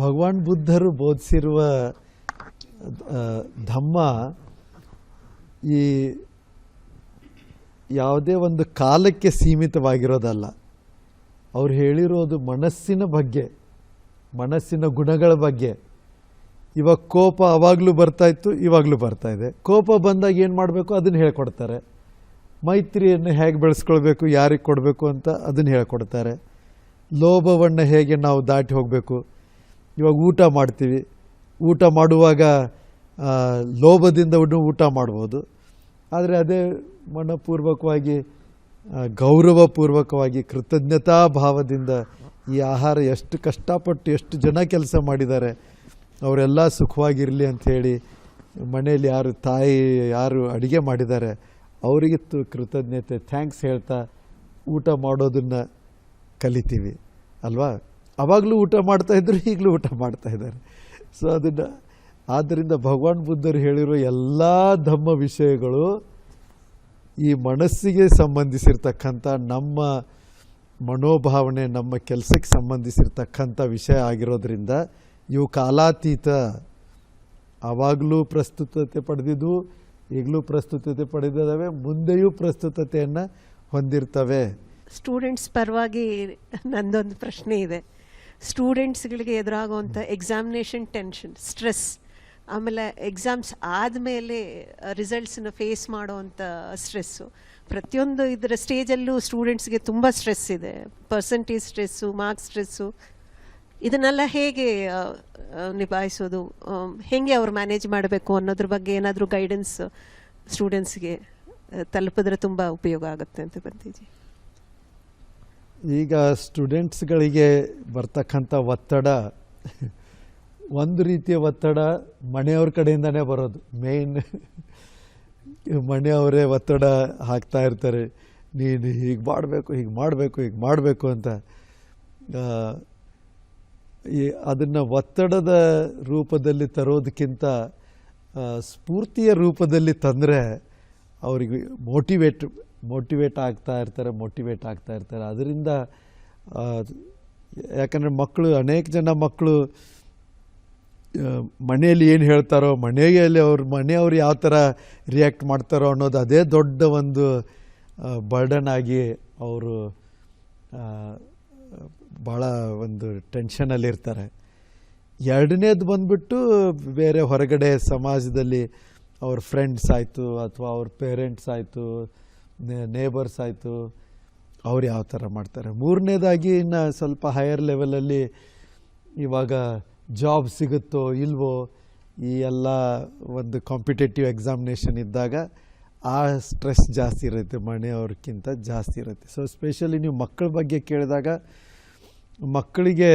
ಭಗವಾನ್ ಬುದ್ಧರು ಬೋಧಿಸಿರುವ ಧಮ್ಮ ಈ ಯಾವುದೇ ಒಂದು ಕಾಲಕ್ಕೆ ಸೀಮಿತವಾಗಿರೋದಲ್ಲ. ಅವ್ರು ಹೇಳಿರೋದು ಮನಸ್ಸಿನ ಬಗ್ಗೆ, ಮನಸ್ಸಿನ ಗುಣಗಳ ಬಗ್ಗೆ. ಇವಾಗ ಕೋಪ ಅವಾಗಲೂ ಬರ್ತಾ ಇತ್ತು, ಇವಾಗಲೂ ಬರ್ತಾ ಇದೆ. ಕೋಪ ಬಂದಾಗ ಏನು ಮಾಡಬೇಕು? ಅದನ್ನು ಹೇಳ್ಕೊಡ್ತಾರೆ. ಮೈತ್ರಿಯನ್ನು ಹೇಗೆ ಬೆಳೆಸ್ಕೊಳ್ಬೇಕು, ಯಾರಿಗೆ ಕೊಡಬೇಕು ಅಂತ ಅದನ್ನು ಹೇಳ್ಕೊಡ್ತಾರೆ. ಲೋಭವನ್ನು ಹೇಗೆ ನಾವು ದಾಟಿ ಹೋಗಬೇಕು? ಇವಾಗ ಊಟ ಮಾಡ್ತೀವಿ. ಊಟ ಮಾಡುವಾಗ ಲೋಭದಿಂದ ಊಟ ಮಾಡ್ಬೋದು. ಆದರೆ ಅದೇ ಮನಪೂರ್ವಕವಾಗಿ ಗೌರವಪೂರ್ವಕವಾಗಿ, ಕೃತಜ್ಞತಾ ಭಾವದಿಂದ ಈ ಆಹಾರ ಎಷ್ಟು ಕಷ್ಟಪಟ್ಟು ಎಷ್ಟು ಜನ ಕೆಲಸ ಮಾಡಿದ್ದಾರೆ, ಅವರೆಲ್ಲ ಸುಖವಾಗಿರಲಿ ಅಂಥೇಳಿ ಮನೆಯಲ್ಲಿ ಯಾರು ತಾಯಿ, ಯಾರು ಅಡುಗೆ ಮಾಡಿದ್ದಾರೆ, ಅವರಿಗೆ ತು- ಕೃತಜ್ಞತೆ, ಥ್ಯಾಂಕ್ಸ್ ಹೇಳ್ತಾ ಊಟ ಮಾಡೋದನ್ನು ಕಲಿತೀವಿ. ಅಲ್ವಾ? ಅವಾಗಲೂ ಊಟ ಮಾಡ್ತಾ ಇದ್ದರು ಈಗಲೂ ಊಟ ಮಾಡ್ತಾ ಇದ್ದಾರೆ. ಸೊ ಅದನ್ನು, ಆದ್ದರಿಂದ ಭಗವಾನ್ ಬುದ್ಧರು ಹೇಳಿರೋ ಎಲ್ಲ ಧಮ್ಮ ವಿಷಯಗಳು ಈ ಮನಸ್ಸಿಗೆ ಸಂಬಂಧಿಸಿರ್ತಕ್ಕಂಥ, ನಮ್ಮ ಮನೋಭಾವನೆ, ನಮ್ಮ ಕೆಲಸಕ್ಕೆ ಸಂಬಂಧಿಸಿರ್ತಕ್ಕಂಥ ವಿಷಯ ಆಗಿರೋದ್ರಿಂದ, ಇವು ಕಾಲಾತೀತ. ಆವಾಗಲೂ ಪ್ರಸ್ತುತತೆ ಪಡೆದಿದ್ದು, ಈಗಲೂ ಪ್ರಸ್ತುತತೆ ಪಡೆದಿದ್ದಾವೆ, ಮುಂದೆಯೂ ಪ್ರಸ್ತುತತೆಯನ್ನು ಹೊಂದಿರ್ತವೆ. ಸ್ಟೂಡೆಂಟ್ಸ್ ಪರವಾಗಿ ನಂದೊಂದು ಪ್ರಶ್ನೆ ಇದೆ. ಸ್ಟೂಡೆಂಟ್ಸ್ಗಳಿಗೆ ಎದುರಾಗುವಂಥ ಎಕ್ಸಾಮಿನೇಷನ್ ಟೆನ್ಷನ್ ಸ್ಟ್ರೆಸ್ ಆಮೇಲೆ ಎಕ್ಸಾಮ್ಸ್ ಆದಮೇಲೆ ರಿಸಲ್ಟ್ಸನ್ನ ಫೇಸ್ ಮಾಡೋವಂಥ ಸ್ಟ್ರೆಸ್ಸು ಪ್ರತಿಯೊಂದು ಇದರ ಸ್ಟೇಜಲ್ಲೂ ಸ್ಟೂಡೆಂಟ್ಸ್ಗೆ ತುಂಬ ಸ್ಟ್ರೆಸ್ ಇದೆ. ಪರ್ಸೆಂಟೇಜ್ ಸ್ಟ್ರೆಸ್ಸು ಮಾರ್ಕ್ಸ್ ಸ್ಟ್ರೆಸ್ಸು ಇದನ್ನೆಲ್ಲ ಹೇಗೆ ನಿಭಾಯಿಸೋದು? ಹೇಗೆ ಅವ್ರು ಮ್ಯಾನೇಜ್ ಮಾಡಬೇಕು ಅನ್ನೋದ್ರ ಬಗ್ಗೆ ಏನಾದರೂ ಗೈಡೆನ್ಸ್ ಸ್ಟೂಡೆಂಟ್ಸ್ಗೆ ತಲುಪಿದ್ರೆ ತುಂಬ ಉಪಯೋಗ ಆಗುತ್ತೆ ಅಂತ ಬಂದಿದ್ದೀವಿ ಈಗ ಸ್ಟೂಡೆಂಟ್ಸ್ಗಳಿಗೆ ಬರ್ತಕ್ಕಂಥ ಒತ್ತಡ, ಒಂದು ರೀತಿಯ ಒತ್ತಡ ಮನೆಯವ್ರ ಕಡೆಯಿಂದನೇ ಬರೋದು. ಮೇಯ್ನ್ ಮನೆಯವರೇ ಒತ್ತಡ ಹಾಕ್ತಾ ಇರ್ತಾರೆ. ನೀನು ಹೀಗೆ ಮಾಡಬೇಕು ಹೀಗೆ ಮಾಡಬೇಕು ಹೀಗೆ ಮಾಡಬೇಕು ಅಂತ. ಈ ಅದನ್ನು ಒತ್ತಡದ ರೂಪದಲ್ಲಿ ತರೋದಕ್ಕಿಂತ ಸ್ಫೂರ್ತಿಯ ರೂಪದಲ್ಲಿ ತಂದರೆ ಅವರಿಗೆ ಮೋಟಿವೇಟ್ ಮೋಟಿವೇಟ್ ಆಗ್ತಾ ಇರ್ತಾರೆ ಮೋಟಿವೇಟ್ ಆಗ್ತಾ ಇರ್ತಾರೆ. ಅದರಿಂದ ಯಾಕಂದರೆ ಮಕ್ಕಳು ಅನೇಕ ಜನ ಮಕ್ಕಳು ಮನೆಯಲ್ಲಿ ಏನು ಹೇಳ್ತಾರೋ, ಮನೆಯಲ್ಲಿ ಅವ್ರ ಮನೆಯವ್ರು ಯಾವ ಥರ ರಿಯಾಕ್ಟ್ ಮಾಡ್ತಾರೋ ಅನ್ನೋದು ಅದೇ ದೊಡ್ಡ ಒಂದು ಬರ್ಡನ್ ಆಗಿ ಅವರು ಭಾಳ ಒಂದು ಟೆನ್ಷನಲ್ಲಿರ್ತಾರೆ ಎರಡನೇದು ಬಂದ್ಬಿಟ್ಟು ಬೇರೆ ಹೊರಗಡೆ ಸಮಾಜದಲ್ಲಿ ಅವ್ರ ಫ್ರೆಂಡ್ಸ್ ಆಯಿತು ಅಥವಾ ಅವ್ರ ಪೇರೆಂಟ್ಸ್ ಆಯಿತು ನೇಬರ್ಸ್ ಆಯಿತು, ಅವ್ರು ಯಾವ ಥರ ಮಾಡ್ತಾರೆ. ಮೂರನೇದಾಗಿ ಇನ್ನು ಸ್ವಲ್ಪ ಹೈಯರ್ ಲೆವೆಲಲ್ಲಿ ಇವಾಗ ಜಾಬ್ ಸಿಗುತ್ತೋ ಇಲ್ವೋ ಈ ಎಲ್ಲ ಒಂದು ಕಾಂಪಿಟೇಟಿವ್ ಎಕ್ಸಾಮಿನೇಷನ್ ಇದ್ದಾಗ ಆ ಸ್ಟ್ರೆಸ್ ಜಾಸ್ತಿ ಇರುತ್ತೆ ಮನೆಯವ್ರಿಗಿಂತ ಜಾಸ್ತಿ ಇರುತ್ತೆ. ಸೊ ಸ್ಪೆಷಲಿ ನೀವು ಮಕ್ಕಳ ಬಗ್ಗೆ ಕೇಳಿದಾಗ ಮಕ್ಕಳಿಗೆ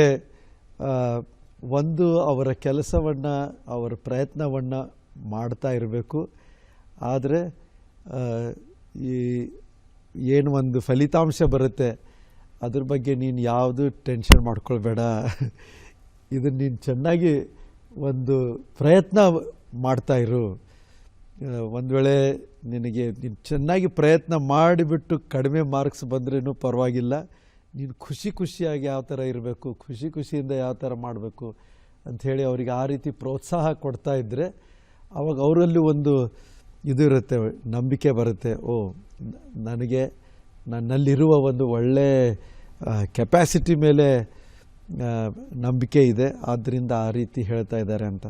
ಒಂದು ಅವರ ಕೆಲಸವನ್ನು, ಅವರ ಪ್ರಯತ್ನವನ್ನು ಮಾಡ್ತಾ ಇರಬೇಕು. ಆದರೆ ಈ ಏನು ಒಂದು ಫಲಿತಾಂಶ ಬರುತ್ತೆ, ಅದ್ರ ಬಗ್ಗೆ ನೀನು ಯಾವುದು ಟೆನ್ಷನ್ ಮಾಡ್ಕೊಳ್ಬೇಡ. ಇದನ್ನು ನೀನು ಚೆನ್ನಾಗಿ ಒಂದು ಪ್ರಯತ್ನ ಮಾಡ್ತಾ ಇರು. ಒಂದು ವೇಳೆ ನಿನಗೆ ನೀನು ಚೆನ್ನಾಗಿ ಪ್ರಯತ್ನ ಮಾಡಿಬಿಟ್ಟು ಕಡಿಮೆ ಮಾರ್ಕ್ಸ್ ಬಂದ್ರೂ ಪರವಾಗಿಲ್ಲ. ನೀನು ಖುಷಿ ಖುಷಿಯಾಗಿ ಯಾವ ಥರ ಇರಬೇಕು, ಖುಷಿ ಖುಷಿಯಿಂದ ಯಾವ ಥರ ಮಾಡಬೇಕು ಅಂಥೇಳಿ ಅವರಿಗೆ ಆ ರೀತಿ ಪ್ರೋತ್ಸಾಹ ಕೊಡ್ತಾ ಇದ್ದರೆ ಅವಾಗ ಅವರಲ್ಲಿ ಒಂದು ಇದು ಇರುತ್ತೆ ನಂಬಿಕೆ ಬರುತ್ತೆ. ಓ, ನನಗೆ, ನನ್ನಲ್ಲಿರುವ ಒಂದು ಒಳ್ಳೆ ಕೆಪ್ಯಾಸಿಟಿ ಮೇಲೆ ನಂಬಿಕೆ ಇದೆ. ಆದ್ದರಿಂದ ಆ ರೀತಿ ಹೇಳ್ತಾ ಇದ್ದಾರೆ ಅಂತ.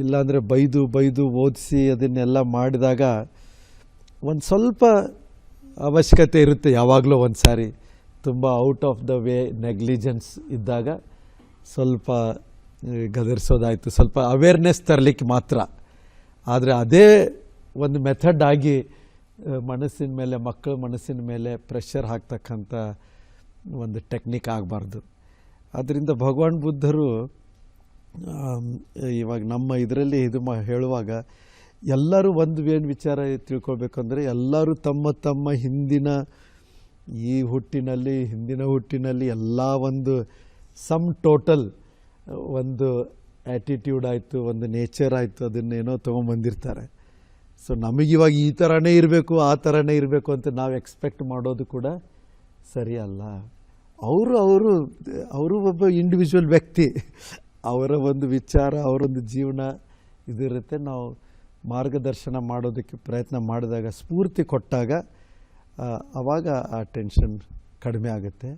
ಇಲ್ಲಾಂದರೆ ಬೈದು ಬೈದು ಓದಿಸಿ ಅದನ್ನೆಲ್ಲ ಮಾಡಿದಾಗ ಒಂದು ಸ್ವಲ್ಪ ಅವಶ್ಯಕತೆ ಇರುತ್ತೆ ಯಾವಾಗಲೂ ಒಂದು ಸಾರಿ ತುಂಬ out of the way negligence ಇದ್ದಾಗ ಸ್ವಲ್ಪ, ಗದರಿಸೋದಾಯಿತು. ಸ್ವಲ್ಪ ಅವೇರ್ನೆಸ್ ತರಲಿಕ್ಕೆ ಮಾತ್ರ. ಆದರೆ ಅದೇ ಒಂದು ಮೆಥಡ್ ಆಗಿ ಮನಸ್ಸಿನ ಮೇಲೆ, ಮಕ್ಕಳ ಮನಸ್ಸಿನ ಮೇಲೆ ಪ್ರೆಷರ್ ಹಾಕ್ತಕ್ಕಂಥ ಒಂದು ಟೆಕ್ನಿಕ್ ಆಗಬಾರ್ದು. ಅದರಿಂದ ಭಗವಾನ್ ಬುದ್ಧರು ಇವಾಗ ನಮ್ಮ ಇದರಲ್ಲಿ ಇದು ಮಾ, ಹೇಳುವಾಗ ಎಲ್ಲರೂ ಒಂದು ಏನು ವಿಚಾರ ತಿಳ್ಕೊಳ್ಬೇಕಂದ್ರೆ ಎಲ್ಲರೂ ತಮ್ಮ ತಮ್ಮ ಹಿಂದಿನ ಈ ಹುಟ್ಟಿನಲ್ಲಿ, ಹಿಂದಿನ ಹುಟ್ಟಿನಲ್ಲಿ ಎಲ್ಲ ಒಂದು ಸಮ್ ಟೋಟಲ್ ಒಂದು ಆ್ಯಟಿಟ್ಯೂಡ್ ಆಯಿತು, ಒಂದು ನೇಚರ್ ಆಯಿತು ಅದನ್ನೇನೋ ತೊಗೊಂಬಂದಿರ್ತಾರೆ. ಸೊ ನಮಗಿವಾಗ ಈ ಥರನೇ ಇರಬೇಕು, ಆ ಥರನೇ ಇರಬೇಕು ಅಂತ ನಾವು ಎಕ್ಸ್ಪೆಕ್ಟ್ ಮಾಡೋದು ಕೂಡ ಸರಿಯಲ್ಲ ಅವರು ಅವರು ಅವರು ಒಬ್ಬ ಇಂಡಿವಿಜುವಲ್ ವ್ಯಕ್ತಿ. ಅವರ ಒಂದು ವಿಚಾರ, ಅವರೊಂದು ಜೀವನ ಇದಿರುತ್ತೆ. ನಾವು ಮಾರ್ಗದರ್ಶನ ಮಾಡೋದಕ್ಕೆ ಪ್ರಯತ್ನ ಮಾಡಿದಾಗ, ಸ್ಫೂರ್ತಿ ಕೊಟ್ಟಾಗ ಆವಾಗ ಆ ಟೆನ್ಷನ್ ಕಡಿಮೆ ಆಗುತ್ತೆ.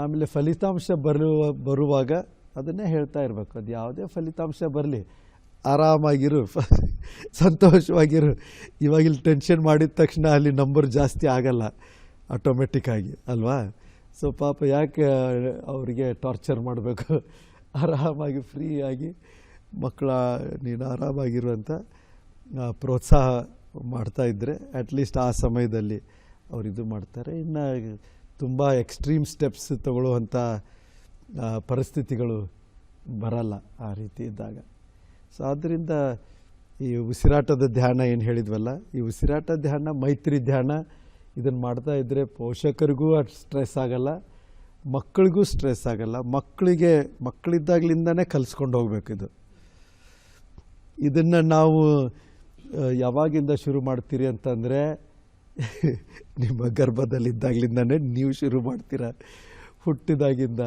ಆಮೇಲೆ ಫಲಿತಾಂಶ ಬರುವ, ಬರುವಾಗ ಅದನ್ನೇ ಹೇಳ್ತಾ ಇರಬೇಕು. ಅದು ಯಾವುದೇ ಫಲಿತಾಂಶ ಬರಲಿ. ಆರಾಮಾಗಿರು, ಸಂತೋಷವಾಗಿರು. ಇವಾಗ ಇಲ್ಲಿ ಟೆನ್ಷನ್ ಮಾಡಿದ ತಕ್ಷಣ ಅಲ್ಲಿ ನಂಬರ್ ಜಾಸ್ತಿ ಆಗಲ್ಲ ಆಟೋಮೆಟಿಕ್ಕಾಗಿ ಅಲ್ವಾ? ಸೊ ಪಾಪ ಯಾಕೆ ಅವರಿಗೆ ಟಾರ್ಚರ್ ಮಾಡಬೇಕು? ಆರಾಮಾಗಿ ಫ್ರೀಯಾಗಿ ಮಕ್ಕಳ, ನೀನು ಆರಾಮಾಗಿರುವಂಥ ಪ್ರೋತ್ಸಾಹ ಮಾಡ್ತಾ ಇದ್ದರೆ ಅಟ್ಲೀಸ್ಟ್ ಆ ಸಮಯದಲ್ಲಿ ಅವ್ರು ಇದು ಮಾಡ್ತಾರೆ. ಇನ್ನು ತುಂಬ ಎಕ್ಸ್ಟ್ರೀಮ್ ಸ್ಟೆಪ್ಸ್ ತಗೊಳ್ಳುವಂಥ ಪರಿಸ್ಥಿತಿಗಳು ಬರಲ್ಲ ಆ ರೀತಿ ಇದ್ದಾಗ. ಸೊ ಆದ್ದರಿಂದ ಈ ಉಸಿರಾಟದ ಧ್ಯಾನ ಏನು ಹೇಳಿದ್ವಲ್ಲ, ಈ ಉಸಿರಾಟ ಧ್ಯಾನ, ಮೈತ್ರಿ ಧ್ಯಾನ ಇದನ್ನು ಮಾಡ್ತಾ ಇದ್ದರೆ ಪೋಷಕರಿಗೂ ಅಷ್ಟು ಸ್ಟ್ರೆಸ್ ಆಗಲ್ಲ, ಮಕ್ಕಳಿಗೂ ಸ್ಟ್ರೆಸ್ ಆಗಲ್ಲ. ಮಕ್ಕಳಿಗೆ, ಮಕ್ಕಳಿದ್ದಾಗಲಿಂದನೇ ಕಲಿಸ್ಕೊಂಡು ಹೋಗ್ಬೇಕು ಇದು. ಇದನ್ನು ನಾವು ಯಾವಾಗಿಂದ ಶುರು ಮಾಡ್ತೀರಿ ಅಂತಂದರೆ, ನಿಮ್ಮ ಗರ್ಭದಲ್ಲಿದ್ದಾಗಲಿಂದನೇ ನೀವು ಶುರು ಮಾಡ್ತೀರ. ಹುಟ್ಟಿದಾಗಿಂದ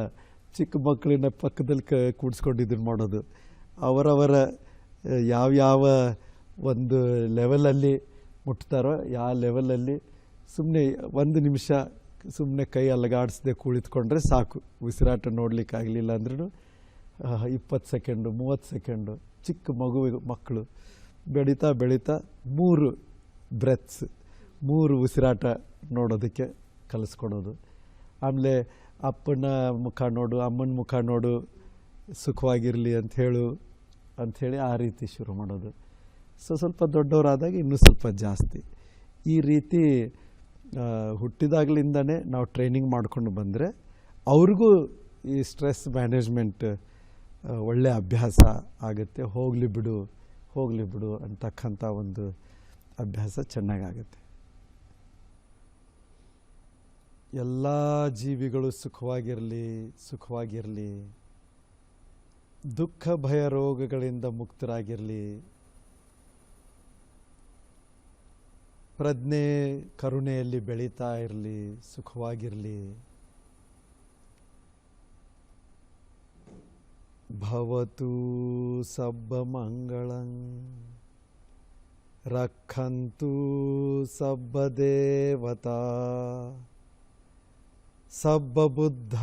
ಚಿಕ್ಕ ಮಕ್ಕಳನ್ನ ಪಕ್ಕದಲ್ಲಿ ಕ ಕೂಡಿಸ್ಕೊಂಡು ಇದನ್ನು ಮಾಡೋದು. ಅವರವರ ಯಾವ್ಯಾವ ಒಂದು ಲೆವೆಲಲ್ಲಿ ಮುಟ್ತಾರೋ ಯಾವ ಲೆವೆಲಲ್ಲಿ ಸುಮ್ಮನೆ ಒಂದು ನಿಮಿಷ ಸುಮ್ಮನೆ ಕೈ ಅಲಗಾಡಿಸ್ದೆ ಕುಳಿತುಕೊಂಡ್ರೆ ಸಾಕು. ಉಸಿರಾಟ ನೋಡಲಿಕ್ಕಾಗಲಿಲ್ಲ ಅಂದ್ರೂ ಇಪ್ಪತ್ತು ಸೆಕೆಂಡು, ಮೂವತ್ತು ಸೆಕೆಂಡು, ಚಿಕ್ಕ ಮಗುವಿಗೆ, ಮಕ್ಕಳು ಬೆಳೀತಾ ಬೆಳೀತಾ ಮೂರು ಬ್ರೆತ್ಸ್, ಮೂರು ಉಸಿರಾಟ ನೋಡೋದಕ್ಕೆ ಕಲಿಸ್ಕೊಡೋದು ಆಮೇಲೆ ಅಪ್ಪನ ಮುಖ ನೋಡು, ಅಮ್ಮನ ಮುಖ ನೋಡು, ಸುಖವಾಗಿರಲಿ ಅಂತ ಹೇಳು ಅಂಥೇಳಿ ಆ ರೀತಿ ಶುರು ಮಾಡೋದು. ಸೊ ಸ್ವಲ್ಪ ದೊಡ್ಡವರಾದಾಗ ಇನ್ನೂ ಸ್ವಲ್ಪ ಜಾಸ್ತಿ. ಈ ರೀತಿ ಹುಟ್ಟಿದಾಗಲಿಂದನೇ ನಾವು ಟ್ರೈನಿಂಗ್ ಮಾಡ್ಕೊಂಡು ಬಂದರೆ ಅವ್ರಿಗೂ ಈ ಸ್ಟ್ರೆಸ್ ಮ್ಯಾನೇಜ್ಮೆಂಟ್ ಒಳ್ಳೆಯ ಅಭ್ಯಾಸ ಆಗುತ್ತೆ. ಹೋಗಲಿ ಬಿಡು ಹೋಗಲಿ ಬಿಡು ಅಂತಕ್ಕಂಥ ಒಂದು ಅಭ್ಯಾಸ ಚೆನ್ನಾಗಾಗುತ್ತೆ. ಎಲ್ಲ ಜೀವಿಗಳು ಸುಖವಾಗಿರಲಿ ಸುಖವಾಗಿರಲಿ, ದುಃಖ, ಭಯ, ರೋಗಗಳಿಂದ ಮುಕ್ತರಾಗಿರಲಿ. ಪ್ರಜ್ಞೆ, ಕರುಣೆಯಲ್ಲಿ ಬೆಳೀತಾ ಇರಲಿ, ಸುಖವಾಗಿರಲಿ. ಭವತು ಸಬ್ಬ ಮಂಗಳಂ, ರಕ್ಷಂತು ಸಬ್ಬ ದೇವತಾ. ಸಬ್ಬ ಬುದ್ಧಾನುಭಾವೇನ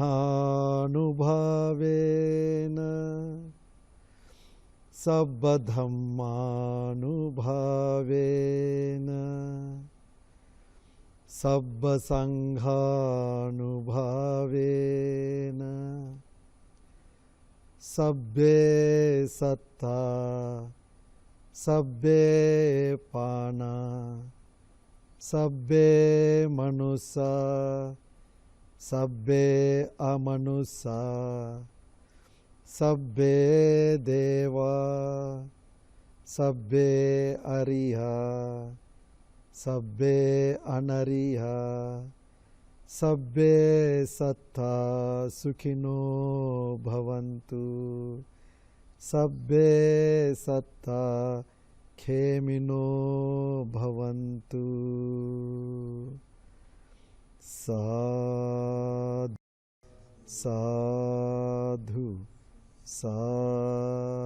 ಸಬ್ಬಧಮ್ಮಾನುಭಾವೇನ ಸಬ್ಬಸಂಘಾನುಭಾವೇನ ಸಬ್ಬೇ ಸತ್ತ ಸಬ್ಬೇ ಪಾನ ಸಬ್ಬೇ ಮನುಸ ಸಬ್ಬೇ ಅಮನುಸ ಸಬ್ಬೇ ದೇವ ಸಬ್ಬೇ ಅರಿಹ ಸಬ್ಬೇ ಅನರಿಹ ಸಬ್ಬೇ ಸತ್ತ ಸುಖಿನೋ ಭವಂತು ಸಬ್ಬೇ ಸತ್ತ ಖೇಮಿನೋ साधु साधु साधु।